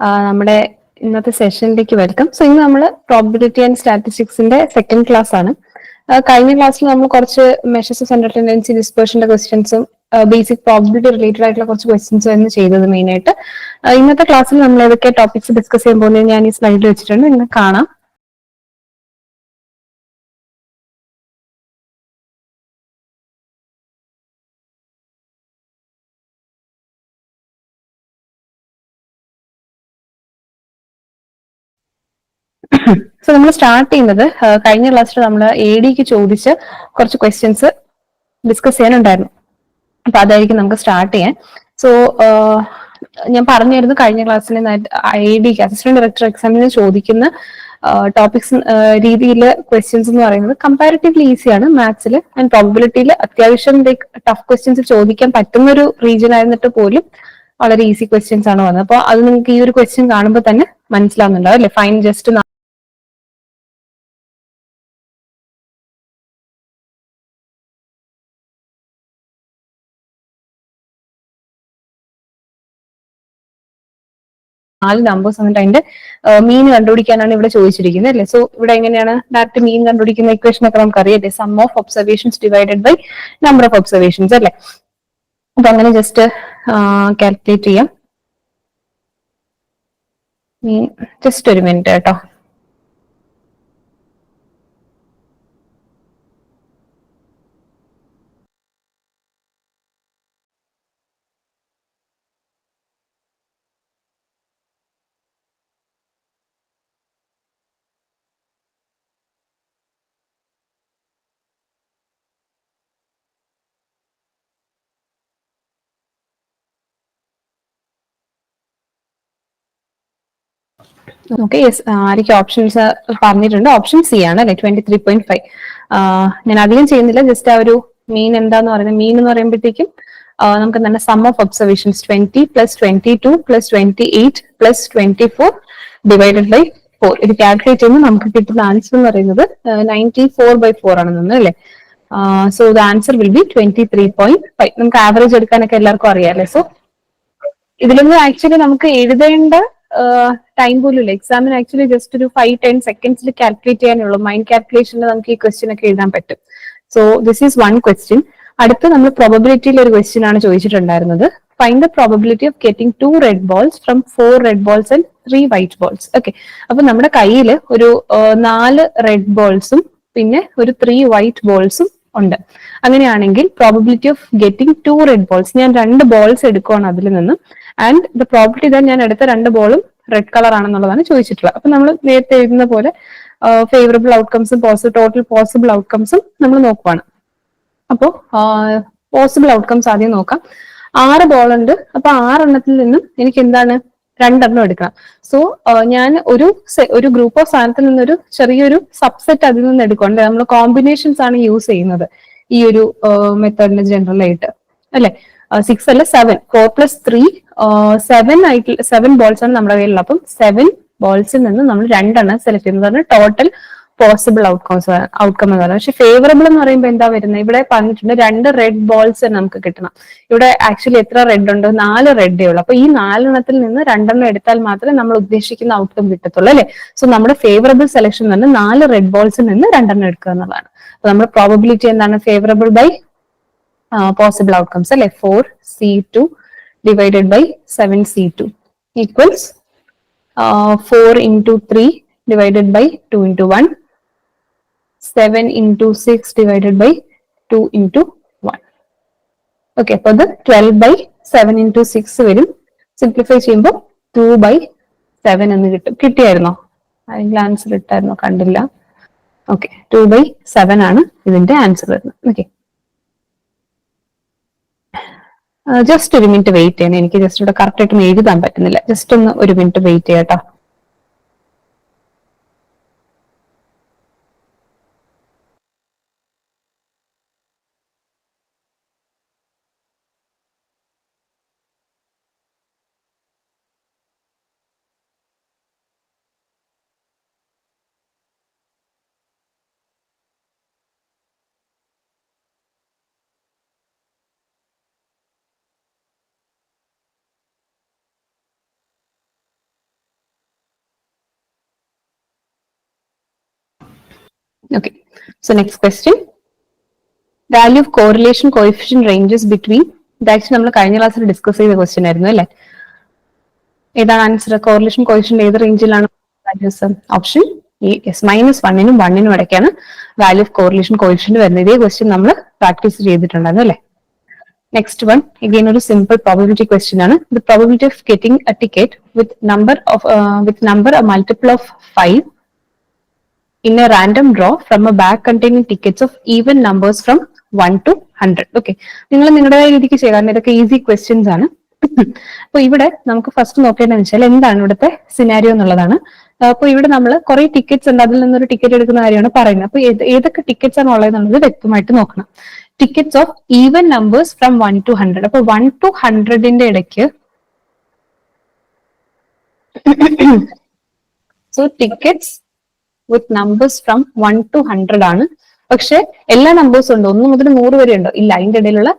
നമ്മുടെ ഇന്നത്തെ സെഷനിലേക്ക് വെൽക്കം സോ ഇന്ന് നമ്മൾ പ്രോബിലിറ്റി ആൻഡ് സ്റ്റാറ്റിസ്റ്റിക്സിന്റെ സെക്കൻഡ് ക്ലാസ് ആണ്. കഴിഞ്ഞ ക്ലാസ്സിൽ നമ്മൾ കുറച്ച് മെഷേഴ്സ് ഓഫ് സെൻട്രൽ ടെൻഡൻസി ഡിസ്പേർഷന്റെ ക്വസ്റ്റ്യൻസും ബേസിക് പ്രോബിലിറ്റി റിലേറ്റഡ് ആയിട്ടുള്ള കുറച്ച് ക്വസ്റ്റ്യൻസ് ആയിരുന്നു ചെയ്തത് മെയിൻ ആയിട്ട്. ഇന്നത്തെ ക്ലാസ്സിൽ നമ്മൾ ഏതൊക്കെ ടോപ്പിക്സ് ഡിസ്കസ് ചെയ്യാൻ പോകുന്നത് ഞാൻ ഈ സ്ലൈഡിൽ വെച്ചിട്ടുണ്ട്. ഇന്ന് കാണാം. സോ നമ്മൾ സ്റ്റാർട്ട് ചെയ്യുന്നത് കഴിഞ്ഞ ക്ലാസ്സിൽ നമ്മൾ എ ഡിക്ക് ചോദിച്ച് കുറച്ച് ക്വസ്റ്റ്യൻസ് ഡിസ്കസ് ചെയ്യാനുണ്ടായിരുന്നു. അപ്പൊ അതായിരിക്കും നമുക്ക് സ്റ്റാർട്ട് ചെയ്യാൻ. സോ ഞാൻ പറഞ്ഞായിരുന്നു കഴിഞ്ഞ ക്ലാസ്സിൽ ഐ ഡിക്ക് അസിസ്റ്റന്റ് ഡയറക്ടർ എക്സാമിന് ചോദിക്കുന്ന ടോപ്പിക്സ് രീതിയിൽ ക്വസ്റ്റ്യൻസ് എന്ന് പറയുന്നത് കമ്പാരിറ്റീവ്ലി ഈസിയാണ് മാത്സിൽ ആൻഡ് പ്രോബിലിറ്റിയിൽ അത്യാവശ്യം ലൈക്ക് ടഫ് ക്വസ്റ്റ്യൻസ് ചോദിക്കാൻ പറ്റുന്ന ഒരു റീജിയൻ ആയിരുന്നിട്ട് പോലും വളരെ ഈസി ക്വസ്റ്റ്യൻസ് ആണ് വന്നത്. അപ്പോൾ അത് നിങ്ങൾക്ക് ഈ ഒരു ക്വസ്റ്റ്യൻ കാണുമ്പോൾ തന്നെ മനസ്സിലാവുന്നുണ്ടാവും അല്ലെ? ഫൈൻ ജസ്റ്റ് നാല് നമ്പേഴ്സ് എന്നിട്ട് അതിന്റെ മീൻ കണ്ടുപിടിക്കാനാണ് ഇവിടെ ചോദിച്ചിരിക്കുന്നത് അല്ലേ? സോ ഇവിടെ എങ്ങനെയാണ് ഡയറക്റ്റ് മീൻ കണ്ടുപിടിക്കുന്ന ഇക്വേഷൻ ഒക്കെ നമുക്ക് അറിയാം sum of observations divided by number of observations അല്ലേ? അപ്പൊ അങ്ങനെ ജസ്റ്റ് കാൽക്കുലേറ്റ് ചെയ്യാം. ജസ്റ്റ് ഒരു മിനിറ്റ് കേട്ടോ. ഓക്കെ യെസ് ആരൊക്കെ ഓപ്ഷൻസ് പറഞ്ഞിട്ടുണ്ട്. ഓപ്ഷൻ സി ആണ് അല്ലെ ട്വന്റി ത്രീ പോയിന്റ് ഫൈവ് ഞാൻ അധികം ചെയ്യുന്നില്ല ജസ്റ്റ് ആ ഒരു മീൻ എന്താന്ന് പറയുന്നത് മീൻ എന്ന് പറയുമ്പോഴത്തേക്കും നമുക്ക് തന്നെ sum of observations twenty plus twenty two plus twenty eight plus twenty four divided by four ഇത് കാൽക്കുലേറ്റ് ചെയ്യുമ്പോൾ നമുക്ക് കിട്ടുന്ന ആൻസർ എന്ന് പറയുന്നത് നയന്റി ഫോർ ബൈ ഫോർ ആണെന്ന് അല്ലേ? So the answer will be twenty three point five നമുക്ക് average എടുക്കാനൊക്കെ എല്ലാവർക്കും അറിയാം അല്ലേ? സോ ഇതിലൊന്നും ആക്ച്വലി നമുക്ക് എഴുതേണ്ട ടൈം പോലും ഇല്ല. എക്സാമിന് ആക്ച്വലി ജസ്റ്റ് ഒരു ഫൈവ് ടെൻ സെക്കൻഡ്സിൽ കാൽക്കുലേറ്റ് ചെയ്യാനുള്ളൂ. മൈൻഡ് കാൽക്കുലേഷനിൽ നമുക്ക് ഈ ക്വസ്റ്റ്യൻ ഒക്കെ എഴുതാൻ പറ്റും. So this is one question അടുത്ത നമ്മൾ പ്രോബബിലിറ്റിയിൽ ഒരു ക്വസ്റ്റ്യൻ ആണ് ചോദിച്ചിട്ടുണ്ടായിരുന്നത്. Find the probability of getting two red balls from four red balls and three white balls okay അപ്പൊ നമ്മുടെ കയ്യിൽ ഒരു നാല് റെഡ് ബോൾസും പിന്നെ ഒരു ത്രീ വൈറ്റ് ബോൾസും ഉണ്ട്. അങ്ങനെയാണെങ്കിൽ probability of getting two red balls ഞാൻ രണ്ട് ബോൾസ് എടുക്കുവാണ് അതിൽ നിന്നും. ആൻഡ് ദ പ്രോബിലിറ്റി ഞാൻ എടുത്ത രണ്ട് ബോളും റെഡ് കളർ ആണെന്നുള്ളതാണ് ചോദിച്ചിട്ടുള്ളത്. അപ്പൊ നമ്മൾ നേരത്തെ എഴുതുന്ന പോലെ ഫേവറബിൾ ഔട്ട്കംസും ടോട്ടൽ പോസിബിൾ ഔട്ട്കംസും നമ്മൾ നോക്കുവാണ്. അപ്പോ പോസിബിൾ ഔട്ട്കംസ് ആദ്യം നോക്കാം. ആറ് ബോൾ ഉണ്ട്. അപ്പൊ ആറെണ്ണത്തിൽ നിന്നും എനിക്ക് എന്താണ്? രണ്ടെണ്ണം എടുക്കണം. സോ ഞാൻ ഒരു ഒരു ഗ്രൂപ്പ് ഓഫ് സാധനത്തിൽ നിന്നൊരു ചെറിയൊരു സബ്സെറ്റ് അതിൽ നിന്ന് എടുക്കുന്നുണ്ട് നമ്മൾ കോമ്പിനേഷൻസ് ആണ് യൂസ് ചെയ്യുന്നത് ഈ ഒരു മെത്തേഡിന് ജനറൽ ആയിട്ട്. അല്ലെ? സിക്സ് അല്ല seven four plus three seven ആയിട്ട് സെവൻ ബോൾസ് ആണ് നമ്മുടെ കയ്യിലുള്ളത്. അപ്പം സെവൻ ബോൾസിൽ നിന്ന് നമ്മൾ രണ്ടെണ്ണം സെലക്ട് ചെയ്യുന്നത് പറഞ്ഞാൽ ടോട്ടൽ പോസിബിൾ ഔട്ട്കംസ് ഔട്ട്കം എന്ന് പറയുന്നത്. പക്ഷെ ഫേവറബിൾ എന്ന് പറയുമ്പോൾ എന്താ വരുന്നത്? ഇവിടെ പറഞ്ഞിട്ടുണ്ട് രണ്ട് റെഡ് ബോൾസ് നമുക്ക് കിട്ടണം. ഇവിടെ ആക്ച്വലി എത്ര റെഡ് ഉണ്ട്? നാല് റെഡേ ഉള്ളൂ. അപ്പൊ ഈ നാലെണ്ണത്തിൽ നിന്ന് രണ്ടെണ്ണം എടുത്താൽ മാത്രമേ നമ്മൾ ഉദ്ദേശിക്കുന്ന ഔട്ട്കം കിട്ടത്തുള്ളൂ അല്ലെ? സോ നമ്മുടെ ഫേവറബിൾ സെലക്ഷൻ തന്നെ നാല് റെഡ് ബോൾസിൽ നിന്ന് രണ്ടെണ്ണം എടുക്കുക എന്നുള്ളതാണ്. അപ്പൊ നമ്മുടെ പ്രോബബിലിറ്റി എന്താണ്? ഫേവറബിൾ ബൈ പോസിബിൾ ഔട്ട്കംസ് അല്ലെ? Four C two divided by seven C two equals four into three divided by two into one seven into six divided by two into one okay അപ്പൊ അത് twelve by seven into six വരും. Simplify ചെയ്യുമ്പോൾ two by seven എന്ന് കിട്ടും. കിട്ടിയായിരുന്നോ? ആരെങ്കിലും answer ഇട്ടായിരുന്നോ? കണ്ടില്ല. Okay to by seven ആണ് ഇതിന്റെ ആൻസർ വരുന്നത്. ഓക്കെ ജസ്റ്റ് ഒരു മിനിറ്റ് വെയിറ്റ് ചെയ്യണം. എനിക്ക് ജസ്റ്റ് ഇവിടെ കറക്റ്റ് ആയിട്ട് എഴുതാൻ പറ്റുന്നില്ല. ജസ്റ്റ് ഒന്ന് ഒരു മിനിറ്റ് വെയിറ്റ് ചെയ്യട്ടോ Okay. So next question. Value of correlation coefficient ranges between ഇത് ആക്ച്വലി നമ്മൾ കഴിഞ്ഞ ക്ലാസ്സിൽ ഡിസ്കസ് ചെയ്ത ക്വസ്റ്റ്യൻ ആയിരുന്നു അല്ലേ? ഏതാണ് ആൻസർ കോറിലേഷൻ കോയിഷൻ ഏത് റേഞ്ചിലാണ് വാല്യൂസ് ഓപ്ഷൻ ഈ എസ് മൈനസ് വണ്ണിനും വണ്ണിനും ഇടയ്ക്കാണ് വാല്യൂ ഓഫ് കോറിലേഷൻ കോയിഷൻ വരുന്നത്. ഇതേ ക്വസ്റ്റ്യൻ നമ്മൾ പ്രാക്ടീസ് ചെയ്തിട്ടുണ്ടായിരുന്നു അല്ലേ? നെക്സ്റ്റ് വൺ ഇഗെയിൻ ഒരു സിമ്പിൾ പ്രോബിലിറ്റി ക്വസ്റ്റ്യൻ ആണ്. The probability of getting a ticket with number of with number multiple of five in a random draw from a bag containing tickets of even numbers from one to hundred okay നിങ്ങൾ നിങ്ങളുടേതായ രീതിക്ക് ചെയ്യുക കാരണം ഇതൊക്കെ easy questions ആണ്. അപ്പൊ ഇവിടെ നമുക്ക് ഫസ്റ്റ് നോക്കേണ്ടതെന്ന് വെച്ചാൽ എന്താണ് ഇവിടുത്തെ സിനാരിയോ എന്നുള്ളതാണ്. അപ്പൊ ഇവിടെ നമ്മൾ കുറെ ടിക്കറ്റ്സ് ഉണ്ട്. അതിൽ നിന്നൊരു ടിക്കറ്റ് എടുക്കുന്ന കാര്യമാണ് പറയുന്നത്. അപ്പൊ ഏതൊക്കെ ടിക്കറ്റ്സ് ആണ് ഉള്ളത് എന്നുള്ളത് വ്യക്തമായിട്ട് നോക്കണം. Tickets of even numbers from one to hundred അപ്പൊ വൺ ടു ഹൺഡ്രഡിന്റെ ഇടയ്ക്ക് so tickets with numbers from one to hundred ആണ്. പക്ഷെ എല്ലാ നമ്പേഴ്സും ഉണ്ടോ? ഒന്ന് മുതൽ നൂറ് വരെ ഉണ്ടോ? ഇല്ല അതിന്റെ ഇടയിലുള്ള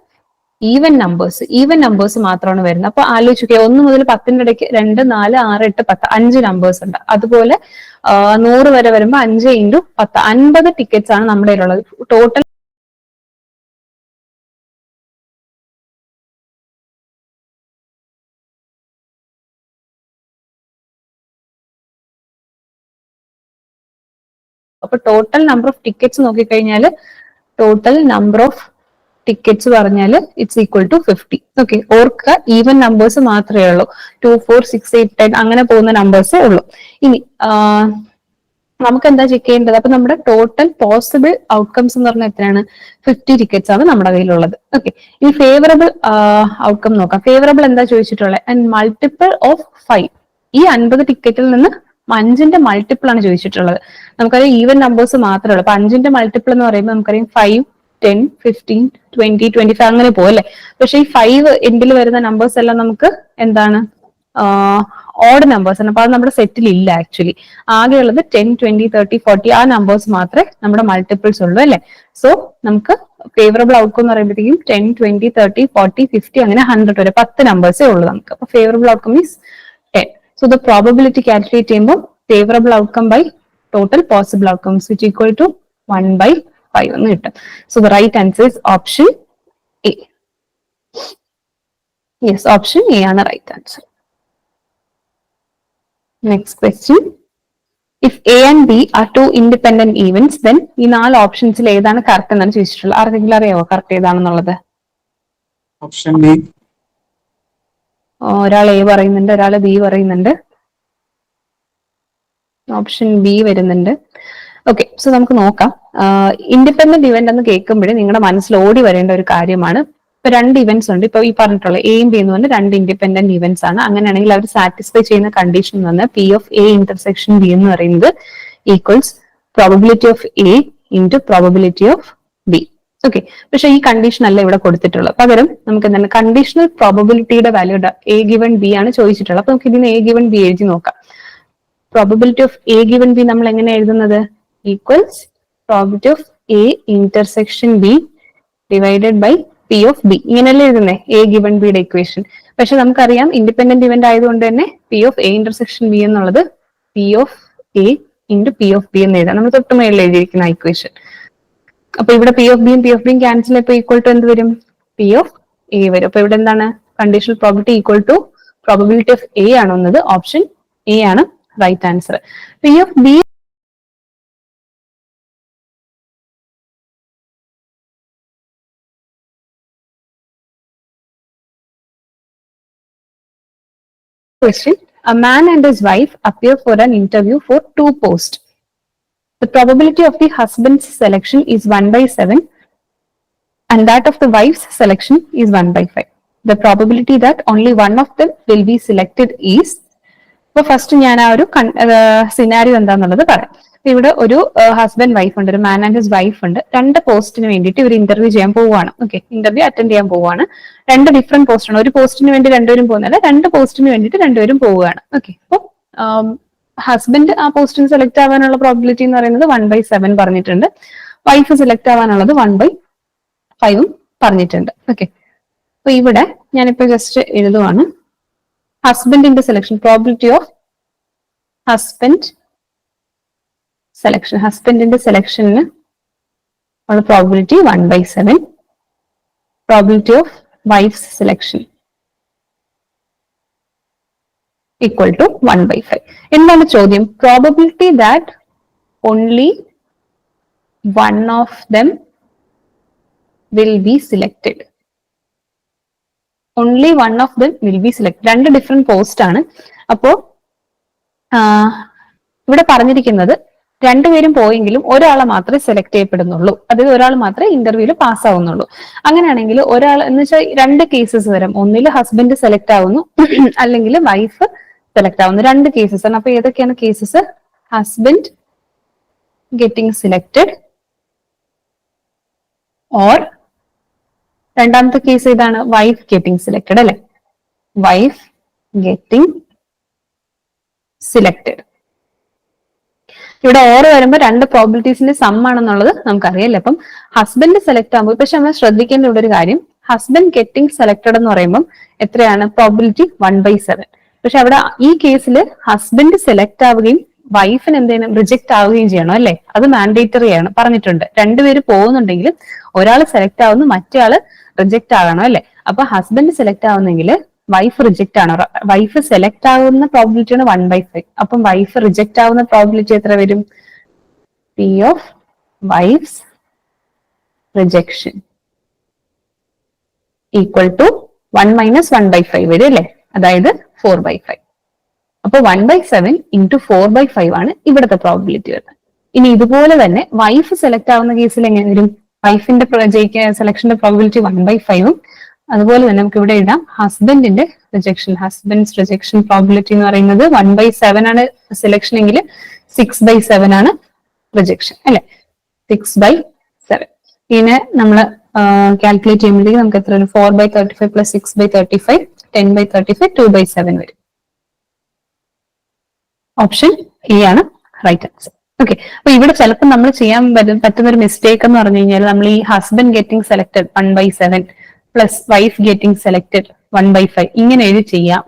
ഈവൻ നമ്പേഴ്സ് ഈവൻ നമ്പേഴ്സ് മാത്രമാണ് വരുന്നത്. അപ്പൊ ആലോചിക്കുക ഒന്ന് മുതൽ പത്തിന്റെ ഇടയ്ക്ക് രണ്ട് നാല് ആറ് എട്ട് പത്ത് അഞ്ച് നമ്പേഴ്സ് ഉണ്ട്. അതുപോലെ നൂറ് വരെ വരുമ്പോൾ അഞ്ച് ഇന്റു പത്ത്. അൻപത് ടിക്കറ്റ്സ് ആണ് നമ്മുടെ ഉള്ളത് ടോട്ടൽ അപ്പൊ ടോട്ടൽ നമ്പർ ഓഫ് ടിക്കറ്റ്സ് നോക്കിക്കഴിഞ്ഞാൽ ടോട്ടൽ നമ്പർ ഓഫ് ടിക്കറ്റ്സ് പറഞ്ഞാൽ it's equal to fifty okay ഓർക്കുക ഈവൻ നമ്പേഴ്സ് മാത്രമേ ഉള്ളൂ. Two four six eight ten അങ്ങനെ പോകുന്ന നമ്പേഴ്സേ ഉള്ളൂ. ഇനി നമുക്ക് എന്താ ചെക്ക് ചെയ്യേണ്ടത്? അപ്പൊ നമ്മുടെ ടോട്ടൽ പോസിബിൾ ഔട്ട്കംസ് എന്ന് പറഞ്ഞാൽ എത്രയാണ്? ഫിഫ്റ്റി ടിക്കറ്റ്സ് ആണ് നമ്മുടെ കയ്യിലുള്ളത്. ഓക്കെ ഇനി ഫേവറബിൾ ഔട്ട്കം നോക്കാം. ഫേവറബിൾ എന്താ ചോദിച്ചിട്ടുള്ളത് ആൻഡ് മൾട്ടിപ്പിൾ ഓഫ് ഫൈവ് ഈ അൻപത് ടിക്കറ്റിൽ നിന്ന് അഞ്ചിന്റെ മൾട്ടിപ്പിൾ ആണ് ചോദിച്ചിട്ടുള്ളത്. നമുക്കറിയാം ഈവൻ നമ്പേഴ്സ് മാത്രമേ ഉള്ളൂ. അപ്പൊ അഞ്ചിന്റെ മൾട്ടിപ്പിൾ എന്ന് പറയുമ്പോൾ നമുക്കറിയാം five ten fifteen twenty twenty five അങ്ങനെ പോലെ പക്ഷെ ഈ ഫൈവ് എൻഡിൽ വരുന്ന നമ്പേഴ്സ് എല്ലാം നമുക്ക് എന്താണ്? ഓഡ് നമ്പേഴ്സ് ആണ്. അപ്പൊ അത് നമ്മുടെ സെറ്റിൽ ഇല്ല ആക്ച്വലി ആകെയുള്ളത് ടെൻ ട്വന്റി തേർട്ടി ഫോർട്ടി ആ നമ്പേഴ്സ് മാത്രമേ നമ്മുടെ മൾട്ടിപ്പിൾസ് ഉള്ളൂ അല്ലെ? സോ നമുക്ക് ഫേവറബിൾ ഔട്ട്കം എന്ന് പറയുമ്പോഴത്തേക്കും ten twenty thirty forty fifty അങ്ങനെ ഹൺഡ്രഡ് വരെ പത്ത് നമ്പേഴ്സേ ഉള്ളൂ നമുക്ക്. അപ്പൊ favourable outcome means so the probability calculate ചെയ്യുമ്പോൾ favourable outcome by total possible outcomes which equal to one by five എന്ന് കിട്ടും. So the right answer is option A yes option A ആണ് right answer next question if A and B are two independent events then ഈ നാല് ഓപ്ഷൻസിൽ ഏതാണ് correct എന്നാണ് ചോദിച്ചിട്ടുള്ളത്? ആർക്കെങ്കിലും അറിയാവോ കറക്റ്റ് ഏതാണെന്നുള്ളത്? ഓപ്ഷൻ ബി ഒരാൾ എ പറയുന്നുണ്ട് ഒരാൾ ബി പറയുന്നുണ്ട്. ഓപ്ഷൻ ബി വരുന്നുണ്ട്. ഓക്കെ സോ നമുക്ക് നോക്കാം. ഇൻഡിപെൻഡന്റ് ഇവന്റ് എന്ന് കേൾക്കുമ്പോഴേ നിങ്ങളുടെ മനസ്സിൽ ഓടി വരേണ്ട ഒരു കാര്യമാണ്. ഇപ്പൊ രണ്ട് ഇവന്റ്സ് ഉണ്ട്. ഇപ്പൊ ഈ പറഞ്ഞിട്ടുള്ള എയും ബി എന്ന് പറഞ്ഞ രണ്ട് ഇൻഡിപെൻഡന്റ് ഇവന്റ്സ് ആണ്. അങ്ങനെയാണെങ്കിൽ അവർ സാറ്റിസ്ഫൈ ചെയ്യുന്ന കണ്ടീഷൻ എന്ന് പറഞ്ഞാൽ P of A intersection B എന്ന് പറയുന്നത് equals probability of A into probability of okay പക്ഷെ ഈ കണ്ടീഷൻ അല്ല ഇവിടെ കൊടുത്തിട്ടുള്ളത്. പകരം നമുക്ക് എന്താണ് കണ്ടീഷണൽ പ്രോബിലിറ്റിയുടെ വാല്യൂ എ ഗിവൺ ബി ആണ് ചോദിച്ചിട്ടുള്ളത്. അപ്പൊ നമുക്ക് ഇതിന് എ ഗിവൺ ബി എഴുതി നോക്കാം. Probability of A given B നമ്മൾ എങ്ങനെ എഴുതുന്നത്? Equals probability of A intersection B divided by P of B ഇങ്ങനെയല്ലേ എഴുതുന്നേ? എ ഗിവൺ ബിയുടെ ഇക്വേഷൻ പക്ഷെ നമുക്കറിയാം ഇൻഡിപെൻഡന്റ് ഇവന്റ് ആയതുകൊണ്ട് തന്നെ P of A intersection B എന്നുള്ളത് P of A into P of B എന്ന് എഴുതാം. നമ്മൾ തൊട്ട് മേളിൽ എഴുതിയിരിക്കുന്ന ഇക്വേഷൻ അപ്പൊ ഇവിടെ പി ഓഫ് ബിയും പി ഓഫ് ബിയും ക്യാൻസൽ ഇപ്പൊ ഈക്വൽ ടു എന്ത് വരും? പി ഓഫ് എ വരും. അപ്പൊ ഇവിടെ എന്താണ്? Conditional probability equal to probability of A ആണ് വന്നത്. ഓപ്ഷൻ എ ആണ് right answer P of B question. A man and his wife appear for an interview for two posts. The probability of the husband's selection is 1 by 7 and that of the wife's selection is 1 by 5 the probability that only one of them will be selected is ഇപ്പൊ first ഞാൻ ആ ഒരു scenario എന്താന്നുള്ളത് പറയാം. ഇവിടെ ഒരു husband wife ഉണ്ട് ഒരു മാൻ ആൻഡ് ഹിസ് വൈഫ് ഉണ്ട്. രണ്ട് പോസ്റ്റിന് വേണ്ടിയിട്ട് ഇവർ ഇന്റർവ്യൂ ചെയ്യാൻ പോവുകയാണ് ഓക്കെ ഇന്റർവ്യൂ അറ്റൻഡ് ചെയ്യാൻ പോവുകയാണ് രണ്ട് ഡിഫറെന്റ് പോസ്റ്റാണ് ഒരു പോസ്റ്റിന് വേണ്ടി രണ്ടുപേരും പോകുന്നില്ല രണ്ട് പോസ്റ്റിന് വേണ്ടിയിട്ട് രണ്ടുപേരും പോവുകയാണ്. ഓക്കെ അപ്പോൾ ഹസ്ബൻഡ് ആ പോസ്റ്റിന് സെലക്ട് ആവാനുള്ള പ്രോബിലിറ്റി എന്ന് പറയുന്നത് വൺ ബൈ സെവൻ പറഞ്ഞിട്ടുണ്ട്. വൈഫ് സെലക്ട് ആവാനുള്ളത് വൺ ബൈ ഫൈവും പറഞ്ഞിട്ടുണ്ട്. ഓക്കെ അപ്പൊ ഇവിടെ ഞാനിപ്പോ ജസ്റ്റ് എഴുതുവാണ്. ഹസ്ബൻഡിന്റെ selection probability of husband selection ഹസ്ബൻഡിന്റെ സെലക്ഷന് ഉള്ള probability one by seven probability of wife's selection equal to one by five എന്താണ് ചോദ്യം? Probability that only one of them will be selected only one of them will be select രണ്ട് different post ആണ്. അപ്പോ ഇവിടെ പറഞ്ഞിരിക്കുന്നത് രണ്ടുപേരും പോയെങ്കിലും ഒരാളെ മാത്രമേ സെലക്ട് ചെയ്യപ്പെടുന്നുള്ളൂ. അതായത് ഒരാൾ മാത്രമേ ഇന്റർവ്യൂവിൽ പാസ് ആവുന്നുള്ളൂ. അങ്ങനെയാണെങ്കിൽ ഒരാൾ എന്ന് വെച്ചാൽ രണ്ട് കേസസ് വരാം. ഒന്നിൽ ഹസ്ബൻഡ് സെലക്ട് ആവുന്നു അല്ലെങ്കിൽ വൈഫ് സെലക്ട് ആവുന്നു. രണ്ട് കേസസ് ആണ്. അപ്പൊ ഏതൊക്കെയാണ് cases husband getting selected or രണ്ടാമത്തെ കേസ് ഇതാണ്. വൈഫ് ഗെറ്റിംഗ് സെലക്ടഡ് അല്ലെ? വൈഫ് ഗെറ്റിംഗ് സിലക്ടഡ് ഇവിടെ ഓർ വരുമ്പോൾ രണ്ട് പ്രോബിലിറ്റീസിന്റെ സം ആണെന്നുള്ളത് നമുക്കറിയാലോ. അപ്പം ഹസ്ബൻഡ് സെലക്ട് ആകുമ്പോൾ പക്ഷെ നമ്മൾ ശ്രദ്ധിക്കേണ്ട ഇവിടെ ഒരു കാര്യം. ഹസ്ബൻഡ് ഗെറ്റിംഗ് സെലക്ടഡ് എന്ന് പറയുമ്പോൾ എത്രയാണ്? പ്രോബിലിറ്റി വൺ ബൈ സെവൻ പക്ഷെ അവിടെ ഈ കേസിൽ ഹസ്ബൻഡ് സെലക്ട് ആവുകയും വൈഫിന് എന്തെങ്കിലും റിജക്ട് ആവുകയും ചെയ്യണം അല്ലെ? അത് മാൻഡേറ്ററി ആണ് പറഞ്ഞിട്ടുണ്ട്. രണ്ടുപേര് പോകുന്നുണ്ടെങ്കിൽ ഒരാൾ സെലക്ട് ആവുന്നു മറ്റേ റിജക്ട് ആകണം അല്ലെ? അപ്പൊ ഹസ്ബൻഡ് സെലക്ട് ആവുന്നെങ്കിൽ വൈഫ് റിജക്ട് ആണ്. വൈഫ് സെലക്ട് ആവുന്ന പ്രോബിലിറ്റി ആണ് വൺ ബൈ ഫൈവ് അപ്പം വൈഫ് റിജക്ട് ആവുന്ന പ്രോബിലിറ്റി എത്ര വരും? P of wife's rejection equal to one minus one by five വരും അല്ലെ? അതായത് ഫോർ ബൈ ഫൈവ് അപ്പൊ one by seven into four by five ആണ് ഇവിടുത്തെ പ്രോബിലിറ്റി വരുന്നത്. ഇനി ഇതുപോലെ തന്നെ വൈഫ് സെലക്ട് ആവുന്ന കേസിൽ എങ്ങനെ വരും? വൈഫിന്റെ സെലക്ഷന്റെ പ്രോബിലിറ്റി വൺ ബൈ ഫൈവും അതുപോലെ തന്നെ നമുക്ക് ഇവിടെ ഇടാം ഹസ്ബൻഡിന്റെ റിജക്ഷൻ ഹസ്ബൻഡ്സ് റിജക്ഷൻ പ്രോബിലിറ്റി എന്ന് പറയുന്നത് വൺ ബൈ സെവൻ ആണ് സെലക്ഷൻ എങ്കിൽ സിക്സ് ബൈ സെവൻ ആണ് റിജക്ഷൻ അല്ലെ? സിക്സ് ബൈ ഇതിനെ നമ്മൾ കാൽക്കുലേറ്റ് ചെയ്യുമ്പോഴത്തേക്ക് നമുക്ക് എത്ര വരും? Four by thirty five plus six by thirty five ten by thirty five two by seven വരും. ഓപ്ഷൻ എ ആണ് റൈറ്റ് ആൻസർ ഓക്കെ അപ്പൊ ഇവിടെ ചിലപ്പോൾ നമ്മൾ ചെയ്യാൻ പറ്റുന്ന ഒരു മിസ്റ്റേക്ക് എന്ന് പറഞ്ഞു കഴിഞ്ഞാൽ നമ്മൾ ഈ husband getting selected one by seven plus wife getting selected one by five ഇങ്ങനെ എഴുതി ചെയ്യാം.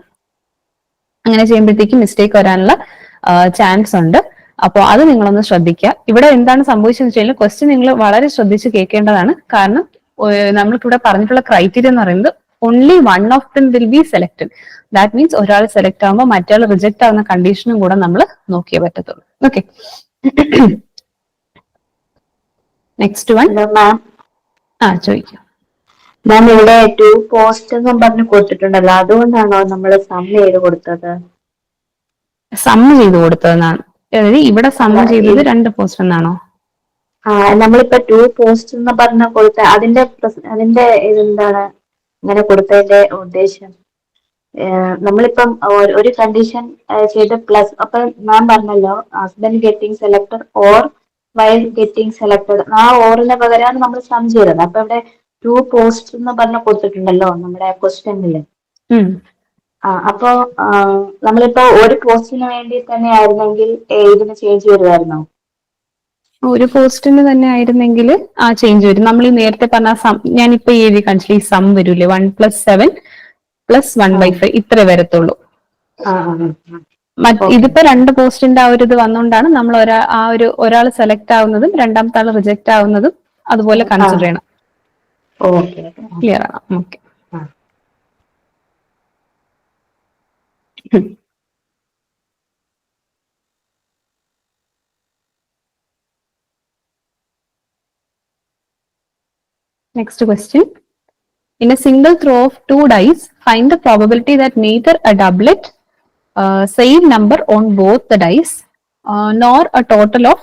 അങ്ങനെ ചെയ്യുമ്പോഴത്തേക്ക് മിസ്റ്റേക്ക് വരാനുള്ള ചാൻസ് ഉണ്ട്. അപ്പോൾ അത് നിങ്ങളൊന്ന് ശ്രദ്ധിക്കുക ഇവിടെ എന്താണ് സംഭവിച്ചതെന്ന് വെച്ച് കഴിഞ്ഞാൽ ക്വസ്റ്റ്യൻ നിങ്ങൾ വളരെ ശ്രദ്ധിച്ച് കേൾക്കേണ്ടതാണ്. കാരണം ഏഹ് നമ്മൾക്ക് ഇവിടെ പറഞ്ഞിട്ടുള്ള ക്രൈറ്റീരിയ എന്ന് പറയുന്നത് only one of them will be selected that means ഒരാൾ സെലക്ട് ആകുമ്പോൾ മറ്റാൾ റിജക്ട് ആവുന്ന കണ്ടീഷനും കൂടെ നമ്മൾ നോക്കിയേ പറ്റത്തുള്ളൂ. ഓക്കെ നെക്സ്റ്റ് വൺ മാം ആ ചോദിക്കാം. മാം ഇവിടെ ടു പോസ്റ്റ് എന്നും പറഞ്ഞ് കൊടുത്തിട്ടുണ്ടല്ലോ. അതുകൊണ്ടാണോ നമ്മൾ സം ചെയ്ത് കൊടുത്തത്? സമ്മ് ചെയ്ത് കൊടുത്തതെന്നാണ്. ഇവിടെ സമയം ചെയ്തത് രണ്ട് പോസ്റ്റ് എന്നാണോ? ആ നമ്മളിപ്പോ ടു പോസ്റ്റ് എന്ന് പറഞ്ഞ കൊടുത്ത അതിന്റെ അതിന്റെ ഇതെന്താണ് ഇങ്ങനെ കൊടുത്തതിന്റെ ഉദ്ദേശം? നമ്മളിപ്പം ഒരു കണ്ടീഷൻ ചെയ്ത് പ്ലസ് അപ്പൊ ഞാൻ പറഞ്ഞല്ലോ husband getting selected or wife getting selected ആ ഓറിന് പകരമാണ് നമ്മൾ സം ചെയ്തത്. അപ്പൊ ഇവിടെ ടു പോസ്റ്റ് എന്ന് പറഞ്ഞ് കൊടുത്തിട്ടുണ്ടല്ലോ നമ്മുടെ ക്വസ്റ്റ്യനിൽ അപ്പോ നമ്മളിപ്പോ ഒരു പോസ്റ്റിന് വേണ്ടി തന്നെ ആയിരുന്നെങ്കിൽ ഇതിന് ചേഞ്ച് വരുമായിരുന്നോ ഒരു പോസ്റ്റിന് തന്നെ ആയിരുന്നെങ്കിൽ ആ ചേഞ്ച് വരും. നമ്മൾ ഈ നേരത്തെ പറഞ്ഞ സം ഞാനിപ്പോ എഴുതി കാണിച്ചില്ല ഈ സം വരൂലേ? One plus seven plus one by five ഇത്ര വരത്തുള്ളൂ. ഇതിപ്പോ രണ്ട് പോസ്റ്റിന്റെ ആ ഒരു ഇത് വന്നുകൊണ്ടാണ് നമ്മൾ ഒരാ ആ ഒരു ഒരാൾ സെലക്ട് ആവുന്നതും രണ്ടാമത്തെ ആൾ റിജക്ട് ആവുന്നതും അതുപോലെ കൺസിഡർ ചെയ്യണം. ക്ലിയർ ആണ്? Okay. Next question. In a single throw of two dice, find the probability that neither a doublet, uh, same number on both the dice, uh, nor a total of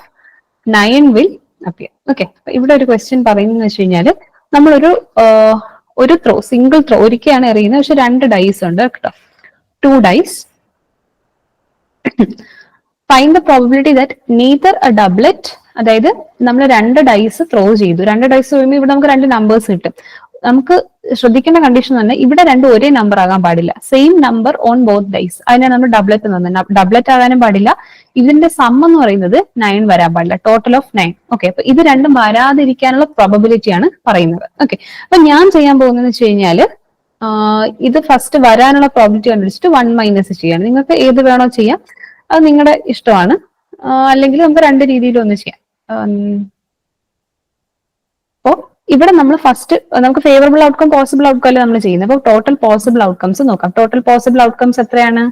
nine will appear. Okay. If question പറയുന്നത് വെച്ച് കഴിഞ്ഞാൽ നമ്മളൊരു ആഹ്, ഒരു throw single throw ഒരിക്കലാണ് എറിയുന്നത് പക്ഷെ രണ്ട് ഡൈസ് ഉണ്ട് കേട്ടോ two dice. Find the probability that neither a doublet അതായത് നമ്മൾ രണ്ട് ഡൈസ് ത്രോ ചെയ്തു. രണ്ട് ഡൈസ് കഴിയുമ്പോൾ ഇവിടെ നമുക്ക് രണ്ട് നമ്പേഴ്സ് കിട്ടും. നമുക്ക് ശ്രദ്ധിക്കേണ്ട കണ്ടീഷൻ തന്നെ ഇവിടെ രണ്ടും ഒരേ നമ്പർ ആകാൻ പാടില്ല. Same number on both dice അതിനെ നമ്മൾ ഡബ്ലറ്റ് തന്നെ ഡബ്ലറ്റ് ആകാനും പാടില്ല. ഇതിന്റെ സം എന്ന് പറയുന്നത് നയൻ വരാൻ പാടില്ല. ടോട്ടൽ ഓഫ് നയൻ ഓക്കെ അപ്പൊ ഇത് രണ്ടും വരാതിരിക്കാനുള്ള പ്രോബബിലിറ്റി ആണ് പറയുന്നത്. ഓക്കെ അപ്പൊ ഞാൻ ചെയ്യാൻ പോകുന്നത് വെച്ച് കഴിഞ്ഞാൽ ഇത് ഫസ്റ്റ് വരാനുള്ള പ്രോബിലിറ്റി കണ്ടുപിടിച്ചിട്ട് വൺ മൈനസ് ചെയ്യാണ് നിങ്ങൾക്ക് ഏത് വേണോ ചെയ്യാം. അത് നിങ്ങളുടെ ഇഷ്ടമാണ്. അല്ലെങ്കിൽ നമുക്ക് രണ്ട് രീതിയിലും ഒന്ന് ചെയ്യാം. അപ്പോൾ അപ്പോ ഇവിടെ നമ്മൾ ഫസ്റ്റ് നമുക്ക് ഫേവറബിൾ ഔട്ട്കം പോസിബിൾ ഔട്ട്കം അല്ലേ നമ്മൾ ചെയ്യുന്നത്. അപ്പോൾ ടോട്ടൽ പോസിബിൾ ഔട്ട്കംസ് നോക്കാം. ടോട്ടൽ പോസിബിൾ ഔട്ട്കംസ് എത്രയാണ്?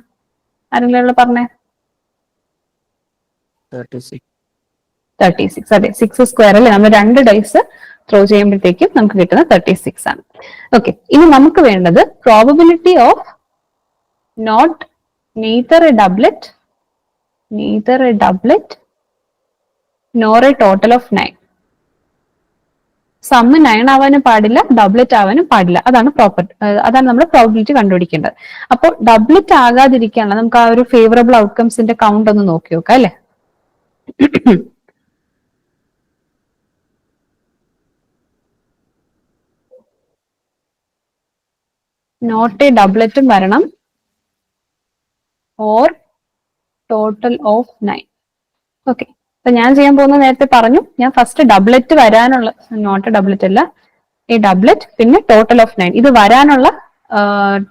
ആരെങ്കിലും പറഞ്ഞേ? തേർട്ടി സിക്സ് തേർട്ടി സിക്സ് അതെ സിക്സ് സ്ക്വയർ അല്ലേ? നമ്മൾ രണ്ട് ഡൈസ് ത്രോ ചെയ്യുമ്പോഴത്തേക്കും നമുക്ക് കിട്ടുന്നത് തേർട്ടി സിക്സ് ആണ്. ഓക്കെ ഇനി നമുക്ക് വേണ്ടത് probability of not neither a doublet neither a doublet nor a total of nine sum nine ആവാനും പാടില്ല ഡബ്ലറ്റ് ആവാനും പാടില്ല. അതാണ് പ്രോപ്പർ അതാണ് നമ്മൾ പ്രോബിലിറ്റി കണ്ടുപിടിക്കേണ്ടത്. അപ്പോൾ ഡബ്ലറ്റ് ആകാതിരിക്കാനുള്ള നമുക്ക് ആ ഒരു ഫേവറബിൾ ഔട്ട്കംസിന്റെ കൗണ്ട് ഒന്ന് നോക്കി നോക്കാം അല്ലെ? നോട്ട് എ ഡബ്ലറ്റും വരണം. Or total of nine okay അപ്പൊ ഞാൻ ചെയ്യാൻ പോകുന്ന നേരത്തെ പറഞ്ഞു. ഞാൻ ഫസ്റ്റ് ഡബ്ലറ്റ് വരാനുള്ള നോട്ട് ഡബ്ലറ്റ് അല്ല ഈ ഡബ്ലറ്റ് പിന്നെ ടോട്ടൽ ഓഫ് നയൻ ഇത് വരാനുള്ള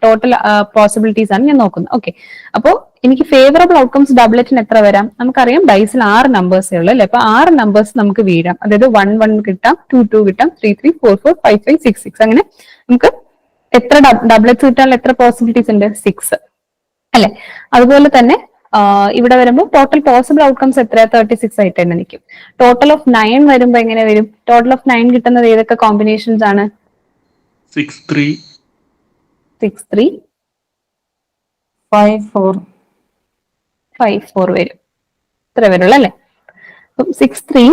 ടോട്ടൽ പോസിബിലിറ്റീസ് ആണ് ഞാൻ നോക്കുന്നത്. ഓക്കെ അപ്പോ എനിക്ക് ഫേവറബിൾ ഔട്ട്കംസ് ഡബ്ലറ്റിന് എത്ര വരാം? നമുക്കറിയാം ഡൈസിൽ ആറ് നമ്പേഴ്സേ ഉള്ളൂ അല്ലെ? അപ്പൊ ആറ് നമ്പേഴ്സ് നമുക്ക് വീഴാം. അതായത് വൺ വൺ കിട്ടാം ടു ടു കിട്ടാം three three four four five five six six അങ്ങനെ നമുക്ക് എത്ര ഡബ്ലറ്റ്സ് കിട്ടാനുള്ള എത്ര പോസിബിലിറ്റീസ് ഉണ്ട്? സിക്സ് അല്ലെ? അതുപോലെ തന്നെ ഇവിടെ വരുമ്പോൾ ടോട്ടൽ പോസിബിൾ ഔട്ട്കംസ് എത്ര തേർട്ടി സിക്സ് ആയിട്ട് തന്നെ നിൽക്കും. ടോട്ടൽ ഓഫ് നയൻ വരുമ്പോൾ എങ്ങനെ വരും? ടോട്ടൽ ഓഫ് നയൻ കിട്ടുന്നത് ഏതൊക്കെ കോമ്പിനേഷൻസ് ആണ്? Six three six three five four five four വരും. ഇത്ര വരുള്ളൂ അല്ലേ? സിക്സ് ത്രീ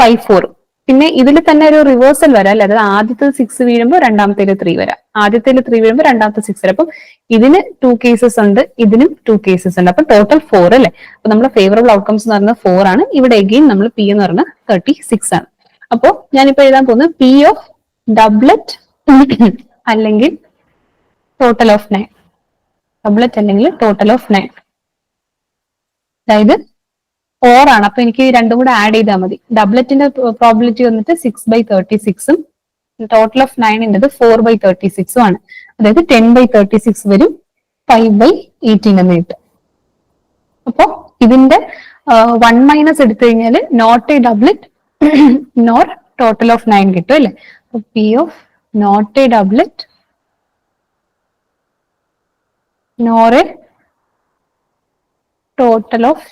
ഫൈവ് ഫോർ പിന്നെ ഇതിൽ തന്നെ ഒരു റിവേഴ്സൽ വരാം അല്ലെ? അതായത് ആദ്യത്തെ സിക്സ് വീഴുമ്പോൾ രണ്ടാമത്തേൽ ത്രീ വരാം. ആദ്യത്തെ ത്രീ വീഴുമ്പോൾ രണ്ടാമത്തെ സിക്സ് വരാം. അപ്പം ഇതിന് ടു കേസസ് ഉണ്ട് ഇതിനും ടു കേസസ് ഉണ്ട്. അപ്പൊ ടോട്ടൽ ഫോർ അല്ലേ? അപ്പൊ നമ്മുടെ ഫേവറബിൾ ഔട്ട്കംസ് എന്ന് പറയുന്നത് ഫോർ ആണ്. ഇവിടെ എഗെയിൻ നമ്മൾ പി എന്ന് പറഞ്ഞ തേർട്ടി സിക്സ് ആണ്. അപ്പോ ഞാനിപ്പോ എഴുതാൻ പോകുന്നത് പി ഓഫ് ഡബ്ലറ്റ് അല്ലെങ്കിൽ ടോട്ടൽ ഓഫ് നയൻ ഡബ്ലറ്റ് അല്ലെങ്കിൽ ടോട്ടൽ ഓഫ് നയൻ അതായത് ഫോർ ആണ്. അപ്പൊ എനിക്ക് രണ്ടും കൂടെ ആഡ് ചെയ്താൽ മതി. ഡബ്ലറ്റിന്റെ പ്രോബിലിറ്റി വന്നിട്ട് സിക്സ് ബൈ തേർട്ടി സിക്സും ടോട്ടൽ ഓഫ് നയനിന്റെത് ഫോർ ബൈ തേർട്ടി സിക്സും ആണ്. അതായത് ടെൻ ബൈ തേർട്ടി സിക്സ് വരും ഫൈവ് ബൈ എയ്റ്റീൻ എന്ന് കിട്ടും. അപ്പോ ഇതിന്റെ വൺ മൈനസ് എടുത്തു കഴിഞ്ഞാൽ not a doublet nor total of nine കിട്ടും അല്ലെ? P of not a doublet nor a total of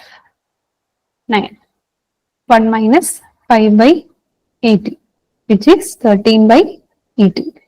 9. 1 minus 5 by 80, which is 13 by 80.